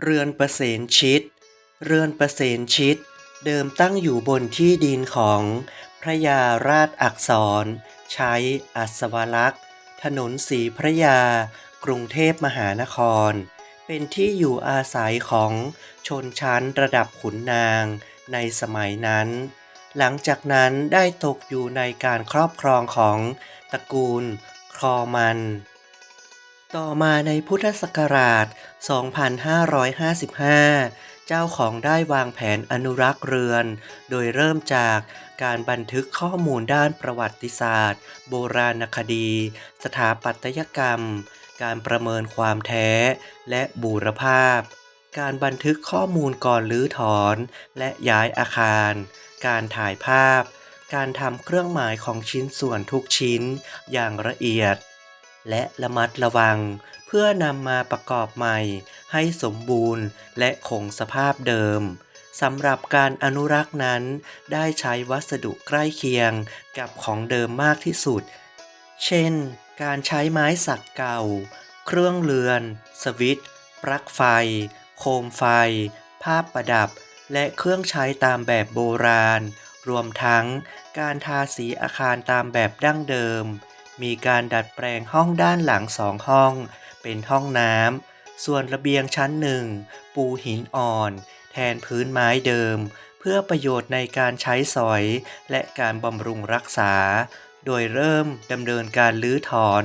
เรือนประเสนชิต เรือนประเสนชิต เดิมตั้งอยู่บนที่ดินของพระยาราชอักษร ใช้อัศวลักษณ์ถนนสีพระยา กรุงเทพมหานคร เป็นที่อยู่อาศัยของชนชั้นระดับขุนนางในสมัยนั้น หลังจากนั้นได้ตกอยู่ในการครอบครองของตระกูลครอมัน ต่อมาในพุทธศักราช 2555 เจ้าของได้วางแผนอนุรักษ์เรือน โดยเริ่มจากการบันทึกข้อมูลด้านประวัติศาสตร์ โบราณคดี สถาปัตยกรรม การประเมินความแท้ และบูรภาพ การบันทึกข้อมูลก่อนรื้อถอน และย้ายอาคาร การถ่ายภาพ การทำเครื่องหมายของชิ้นส่วนทุกชิ้นอย่างละเอียด และระมัดระวัง เพื่อนำมาประกอบใหม่ ให้สมบูรณ์และคงสภาพเดิมสำหรับการอนุรักษ์นั้น ได้ใช้วัสดุใกล้เคียงกับของเดิมมากที่สุด เช่น การใช้ไม้สักเก่า เครื่องเรือน สวิตช์ปลั๊กไฟ โคมไฟ ภาพประดับ และเครื่องใช้ตามแบบโบราณ รวมทั้งการทาสีอาคารตามแบบดั้งเดิม มีการดัดแปลงห้องด้านหลังสองห้อง เป็นห้องน้ำ ส่วนระเบียงชั้นหนึ่ง ปูหินอ่อน แทนพื้นไม้เดิม เพื่อประโยชน์ในการใช้สอย และการบำรุงรักษา โดยเริ่มดำเนินการลื้อถอน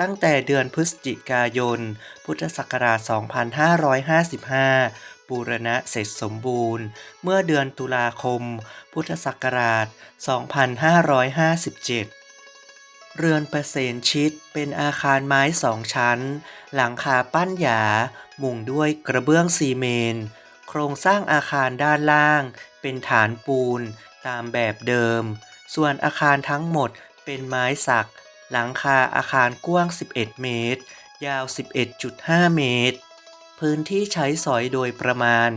ตั้งแต่เดือนพฤศจิกายน พุทธศักราช 2555บูรณะเสร็จสมบูรณ์ เมื่อเดือนตุลาคม พุทธศักราช 2557 เรือนประเสนชิดเป็นอาคารไม้สองชั้น หลังคาปั้นหยา มุงด้วยกระเบื้องซีเมนต์โครงสร้างอาคารด้านล่าง เป็นฐานปูน ตามแบบเดิม ส่วนอาคารทั้งหมดเป็นไม้สัก หลังคาอาคารกว้าง 11 เมตร ยาว 11.5 เมตร พื้นที่ใช้สอยโดยประมาณ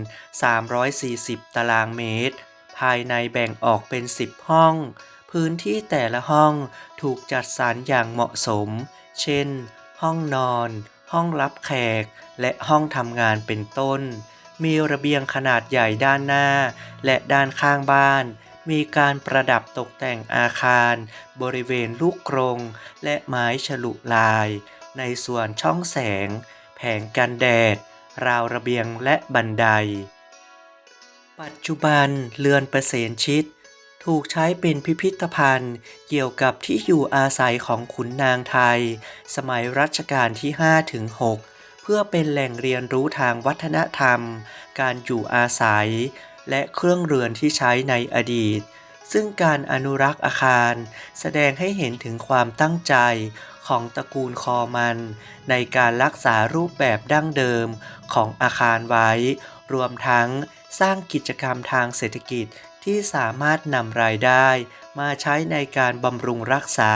340 ตารางเมตร ภายในแบ่งออกเป็น 10 ห้อง พื้นที่แต่ละห้องถูกจัดสรรอย่างเหมาะสม เช่น ห้องนอน ห้องรับแขก และห้องทำงานเป็นต้น มีระเบียงขนาดใหญ่ด้านหน้า และด้านข้างบ้าน มีการประดับตกแต่งอาคาร บริเวณลูกกรง และไม้ฉลุลาย ในส่วนช่องแสง แผงกันแดด ราวระเบียงและบันไดปัจจุบันเรือนประเสนชิต ถูกใช้เป็นพิพิธภัณฑ์ เกี่ยวกับที่อยู่อาศัยของขุนนางไทย สมัยรัชกาลที่ 5 ถึง 6 เพื่อเป็นแหล่งเรียนรู้ทางวัฒนธรรม การอยู่อาศัย และเครื่องเรือนที่ใช้ในอดีต ซึ่งการอนุรักษ์อาคาร แสดงให้เห็นถึงความตั้งใจของตระกูลคอมัน ในการรักษารูปแบบดั้งเดิมของอาคารไว้ รวมทั้งสร้างกิจกรรมทางเศรษฐกิจ ที่สามารถนำรายได้ มาใช้ในการบำรุงรักษา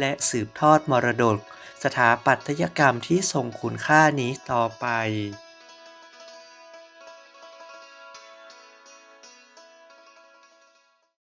และสืบทอดมรดก สถาปัตยกรรมที่ทรงคุณค่านี้ต่อไป